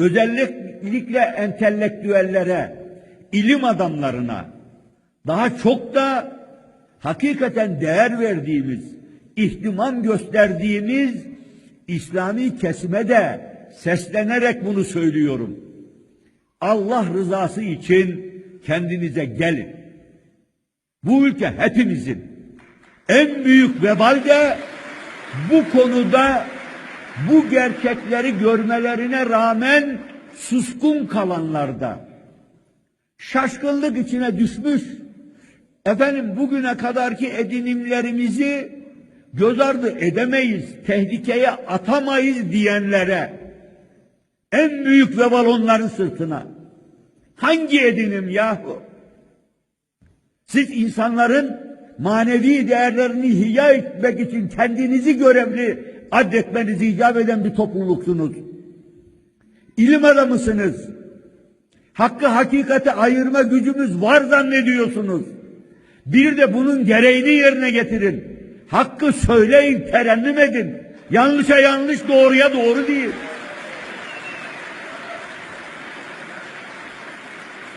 özellikle entelektüellere, ilim adamlarına daha çok da hakikaten değer verdiğimiz, ihtimam gösterdiğimiz İslami kesime de seslenerek bunu söylüyorum. Allah rızası için kendinize gelin. Bu ülke hepimizin. En büyük vebal de bu konuda bu gerçekleri görmelerine rağmen suskun kalanlarda. Şaşkınlık içine düşmüş. Efendim bugüne kadarki edinimlerimizi göz ardı edemeyiz, tehlikeye atamayız diyenlere en büyük vebal onların sırtına. Hangi edinim yahu? Siz insanların manevi değerlerini ihya etmek için kendinizi görevli addetmenizi icap eden bir topluluksunuz. İlim adamısınız. Hakkı hakikati ayırma gücümüz var zannediyorsunuz. Bir de bunun gereğini yerine getirin. Hakkı söyleyin, terennüm edin. Yanlışa yanlış, doğruya doğru değil.